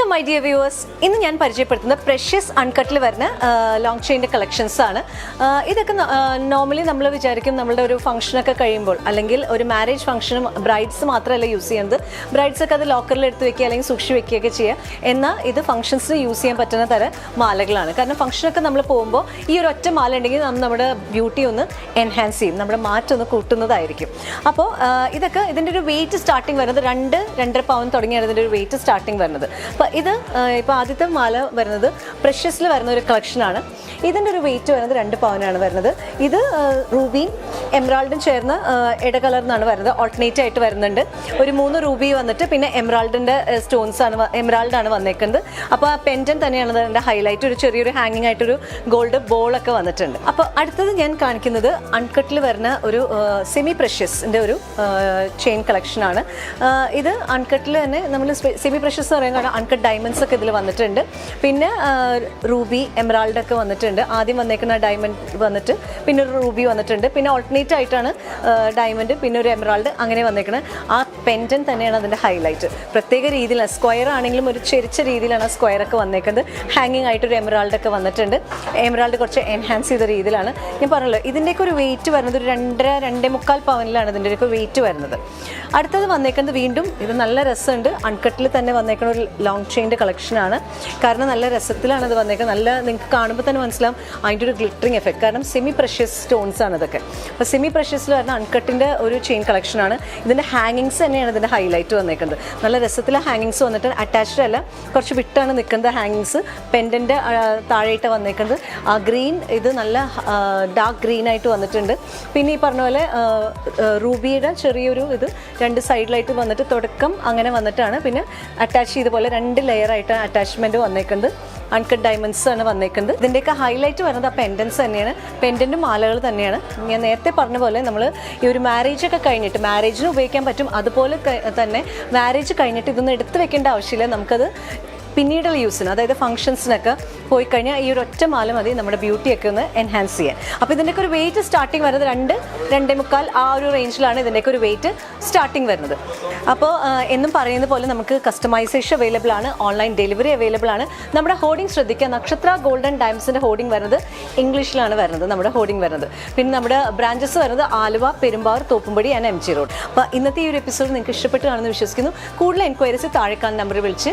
Welcome my dear viewers ഇന്ന് ഞാൻ പരിചയപ്പെടുത്തുന്ന പ്രഷ്യസ് അൺകട്ടിൽ വരുന്ന ലോങ് ചെയിന്റെ കളക്ഷൻസ് ആണ്. ഇതൊക്കെ നോർമലി നമ്മൾ വിചാരിക്കും നമ്മളുടെ ഒരു ഫംഗ്ഷനൊക്കെ കഴിയുമ്പോൾ അല്ലെങ്കിൽ ഒരു മാരേജ് ഫംഗ്ഷനും ബ്രൈഡ്സ് മാത്രമല്ല യൂസ് ചെയ്യുന്നത്. ബ്രൈഡ്സ് ഒക്കെ അത് ലോക്കറിൽ എടുത്ത് വെക്കുക അല്ലെങ്കിൽ സൂക്ഷിച്ച് വെക്കുകയൊക്കെ ചെയ്യുക. എന്നാൽ ഇത് ഫംഗ്ഷൻസിന് യൂസ് ചെയ്യാൻ പറ്റുന്ന തരം മാലകളാണ്. കാരണം ഫംഗ്ഷനൊക്കെ നമ്മൾ പോകുമ്പോൾ ഈ ഒരു ഒറ്റ മാല ഉണ്ടെങ്കിൽ നമ്മൾ നമ്മുടെ ബ്യൂട്ടി ഒന്ന് എൻഹാൻസ് ചെയ്യും നമ്മുടെ മാറ്റം ഒന്ന് കൂട്ടുന്നതായിരിക്കും. അപ്പോൾ ഇതൊക്കെ ഇതിന്റെ ഒരു വെയിറ്റ് സ്റ്റാർട്ടിങ് വരുന്നത് രണ്ട് രണ്ടര പവൻ തുടങ്ങിയാണ് ഇതിന്റെ ഒരു വെയിറ്റ് സ്റ്റാർട്ടിങ് വരുന്നത്. അപ്പോൾ ഇത് ഇപ്പോൾ ആദ്യത്തെ മാല വരുന്നത് പ്രഷ്യസിൽ വരുന്ന ഒരു കളക്ഷനാണ് ഇതിന്റെ ഒരു വെയിറ്റ് വരുന്നത് രണ്ട് പവനാണ് വരുന്നത്. ഇത് റൂബിയും എംറാൾഡും ചേർന്ന് ഇട കളർ എന്നാണ് വരുന്നത്. ഓൾട്ടർനേറ്റ് ആയിട്ട് വരുന്നുണ്ട്. ഒരു മൂന്ന് റൂബി വന്നിട്ട് പിന്നെ എംറാൾഡിന്റെ സ്റ്റോൺസ് ആണ് എംറാൾഡ് ആണ് വന്നേക്കുന്നത്. അപ്പോൾ ആ പെൻഡൻ തന്നെയാണ് അതിന്റെ ഹൈലൈറ്റ് ഒരു ചെറിയൊരു ഹാങ്ങിങ് ആയിട്ടൊരു ഗോൾഡ് ബോൾ ഒക്കെ വന്നിട്ടുണ്ട്. അപ്പോൾ അടുത്തത് ഞാൻ കാണിക്കുന്നത് അൺകട്ടിൽ വരുന്ന ഒരു സെമി പ്രഷ്യസിന്റെ ഒരു ചെയിൻ കളക്ഷനാണ് ഇത് അൺകട്ടിൽ തന്നെ നമ്മൾ സെമി പ്രഷ്യസ് എന്ന് പറയുന്നത് അൺകട്ട് ഡയമണ്ട്സ് ഒക്കെ ഇതിൽ വന്നിട്ടുണ്ട്. പിന്നെ റൂബി എമറാൾഡ് ഒക്കെ വന്നിട്ടുണ്ട്. ആദ്യം വന്നേക്കുന്ന ഡയമണ്ട് വന്നിട്ട് പിന്നെ ഒരു റൂബി വന്നിട്ടുണ്ട്. പിന്നെ ഓൾട്ടർനേറ്റ് ആയിട്ടാണ് ഡയമണ്ട് പിന്നെ ഒരു എമറാൾഡ് അങ്ങനെ വന്നേക്കുന്നത് ആ പെൻഡൻ തന്നെയാണ് അതിന്റെ ഹൈലൈറ്റ് പ്രത്യേക രീതിയിലാണ് സ്ക്വയർ ആണെങ്കിലും ഒരു ചെരിച്ച രീതിയിലാണ് ആ സ്ക്വയർ ഒക്കെ വന്നേക്കുന്നത് ഹാങ്ങിങ് ആയിട്ടൊരു എമറാൾഡ് ഒക്കെ വന്നിട്ടുണ്ട്. എമറാൾഡ് കുറച്ച് എൻഹാൻസ് ചെയ്ത രീതിയിലാണ്. ഞാൻ പറഞ്ഞല്ലോ ഇതിന്റെയൊക്കെ ഒരു വെയിറ്റ് വരുന്നത് ഒരു രണ്ടര രണ്ടേ മുക്കാൽ പവനിലാണ് ഒരു വെയിറ്റ് വരുന്നത്. അടുത്തത് വന്നേക്കുന്നത് വീണ്ടും ഇത് നല്ല രസമുണ്ട്. അൺകട്ടിൽ തന്നെ വന്നേക്കുന്ന ഒരു ലോങ് ചെയിന്റെ കളക്ഷനാണ് കാരണം നല്ല രസത്തിലാണ് ഇത് വന്നേക്കുന്നത് നല്ല നിങ്ങൾക്ക് കാണുമ്പോൾ തന്നെ മനസ്സിലാവും. അതിന്റെ ഒരു ഗ്ലിറ്ററിങ് എഫക്റ്റ് കാരണം സെമി പ്രഷ്യസ് സ്റ്റോൺസ് ആണ് ഇതൊക്കെ. അപ്പോൾ സെമി പ്രഷ്യസിൽ വരുന്ന അൺകട്ടിന്റെ ഒരു ചെയിൻ കളക്ഷനാണ് ഇതിന്റെ ഹാങ്ങിങ്സ് തന്നെയാണ് ഇതിന്റെ ഹൈലൈറ്റ് വന്നേക്കുന്നത്. നല്ല രസത്തിൽ ഹാങ്ങിങ്സ് വന്നിട്ട് അറ്റാച്ച്ഡ് അല്ല കുറച്ച് വിട്ടാണ് നിൽക്കുന്നത് ഹാങ്ങിങ്സ് പെൻഡന്റെ താഴെയിട്ട് വന്നേക്കുന്നത്. ആ ഗ്രീൻ ഇത് നല്ല ഡാർക്ക് ഗ്രീൻ ആയിട്ട് വന്നിട്ടുണ്ട്. പിന്നെ ഈ പറഞ്ഞ പോലെ റൂബിയുടെ ചെറിയൊരു ഇത് രണ്ട് സൈഡിലായിട്ട് വന്നിട്ട് തുടക്കം അങ്ങനെ വന്നിട്ടാണ്. പിന്നെ അറ്റാച്ച് ചെയ്ത പോലെ രണ്ട് ലെയറായിട്ട് അറ്റാച്ച്മെന്റ് വന്നേക്കുന്നത്. അൺകട്ട് ഡയമണ്ട്സ് ആണ് വന്നേക്കുന്നത്. ഇതിന്റെയൊക്കെ ഹൈലൈറ്റ് വരുന്നത് ആ പെൻഡൻസ് തന്നെയാണ്. പെൻഡന്റും മാലകൾ തന്നെയാണ്. ഞാൻ നേരത്തെ പറഞ്ഞ പോലെ നമ്മൾ ഈ ഒരു മാരേജ് ഒക്കെ കഴിഞ്ഞിട്ട് മാരേജിന് ഉപയോഗിക്കാൻ പറ്റും. അതുപോലെ തന്നെ മാരേജ് കഴിഞ്ഞിട്ട് ഇതൊന്നും എടുത്ത് വെക്കേണ്ട ആവശ്യമില്ല. നമുക്കത് പിന്നീടുള്ള യൂസിന് അതായത് ഫംഗ്ഷൻസിനൊക്കെ പോയി കഴിഞ്ഞാൽ ഈ ഒരു ഒറ്റ മാല മതി നമ്മുടെ ബ്യൂട്ടിയൊക്കെ ഒന്ന് എൻഹാൻസ് ചെയ്യാൻ. അപ്പോൾ ഇതിന്റെയൊക്കെ ഒരു വെയിറ്റ് സ്റ്റാർട്ടിങ് വരുന്നത് രണ്ട് രണ്ടേ മുക്കാൽ ആ ഒരു റേഞ്ചിലാണ് ഇതിന്റെയൊക്കെ ഒരു വെയിറ്റ് സ്റ്റാർട്ടിങ് വരുന്നത്. അപ്പോൾ എന്നും പറയുന്ന പോലെ നമുക്ക് കസ്റ്റമൈസേഷൻ അവൈലബിൾ ആണ് ഓൺലൈൻ ഡെലിവറി അവൈലബിൾ ആണ്. നമ്മുടെ ഹോർഡിംഗ് ശ്രദ്ധിക്കുക നക്ഷത്ര ഗോൾഡൻ ഡയമണ്ട്സിന്റെ ഹോർഡിംഗ് വരുന്നത് ഇംഗ്ലീഷിലാണ് വരുന്നത് നമ്മുടെ ഹോർഡിംഗ് വരുന്നത്. പിന്നെ നമ്മുടെ ബ്രാഞ്ചസ് വരുന്നത് Aluva Perumbavoor Thoppumpady and M G road അപ്പോൾ ഇന്നത്തെ ഈ ഒരു എപ്പിസോഡ് നിങ്ങൾക്ക് ഇഷ്ടപ്പെട്ടു കാണുമെന്ന് വിശ്വസിക്കുന്നു. കൂടുതൽ എൻക്വയറീസ് താഴെക്കാൻ നമ്പർ വിളിച്ച്